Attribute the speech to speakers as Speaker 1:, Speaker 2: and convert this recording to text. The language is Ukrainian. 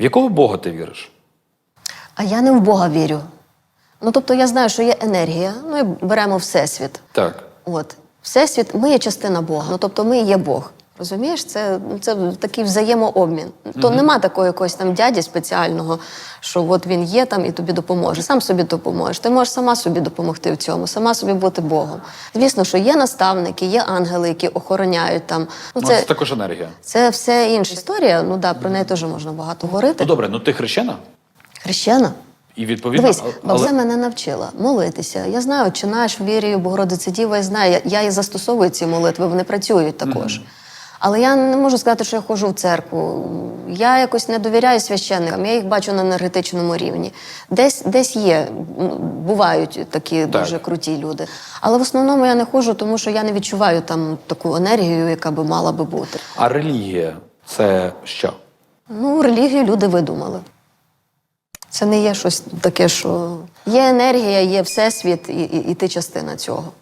Speaker 1: В якого Бога ти віриш?
Speaker 2: А я не в Бога вірю. Ну тобто я знаю, що є енергія, ну і беремо Всесвіт.
Speaker 1: Так.
Speaker 2: От. Всесвіт, ми є частина Бога. Ну тобто ми є Бог. Розумієш, це, це такий взаємообмін. То нема такого якогось там дяді спеціального, що от він є там і тобі допоможе. Сам собі допоможеш. Ти можеш сама собі допомогти в цьому, сама собі бути Богом. Звісно, що є наставники, є ангели, які охороняють там. Ну,
Speaker 1: Ну, це
Speaker 2: це,
Speaker 1: також енергія.
Speaker 2: це все інша історія. Ну да, про неї теж можна багато говорити.
Speaker 1: Ну добре, ну ти хрещена?
Speaker 2: Хрещена.
Speaker 1: І відповідно.
Speaker 2: Дивись,
Speaker 1: але-
Speaker 2: бабуся мене навчила молитися. Я знаю, чи наш вірю, Богородице Діва, я знаю. Я, я і застосовую ці молитви, вони працюють також. Але я не можу сказати, що я ходжу в церкву. Я якось не довіряю священникам, я їх бачу на енергетичному рівні. Десь, десь є, бувають такі
Speaker 1: Так.
Speaker 2: дуже круті люди. Але в основному я не ходжу, тому що я не відчуваю там таку енергію, яка би мала би бути.
Speaker 1: А релігія це що?
Speaker 2: Ну, релігію люди видумали. Це не є щось таке, що є енергія, є всесвіт, і, і, і ти частина цього.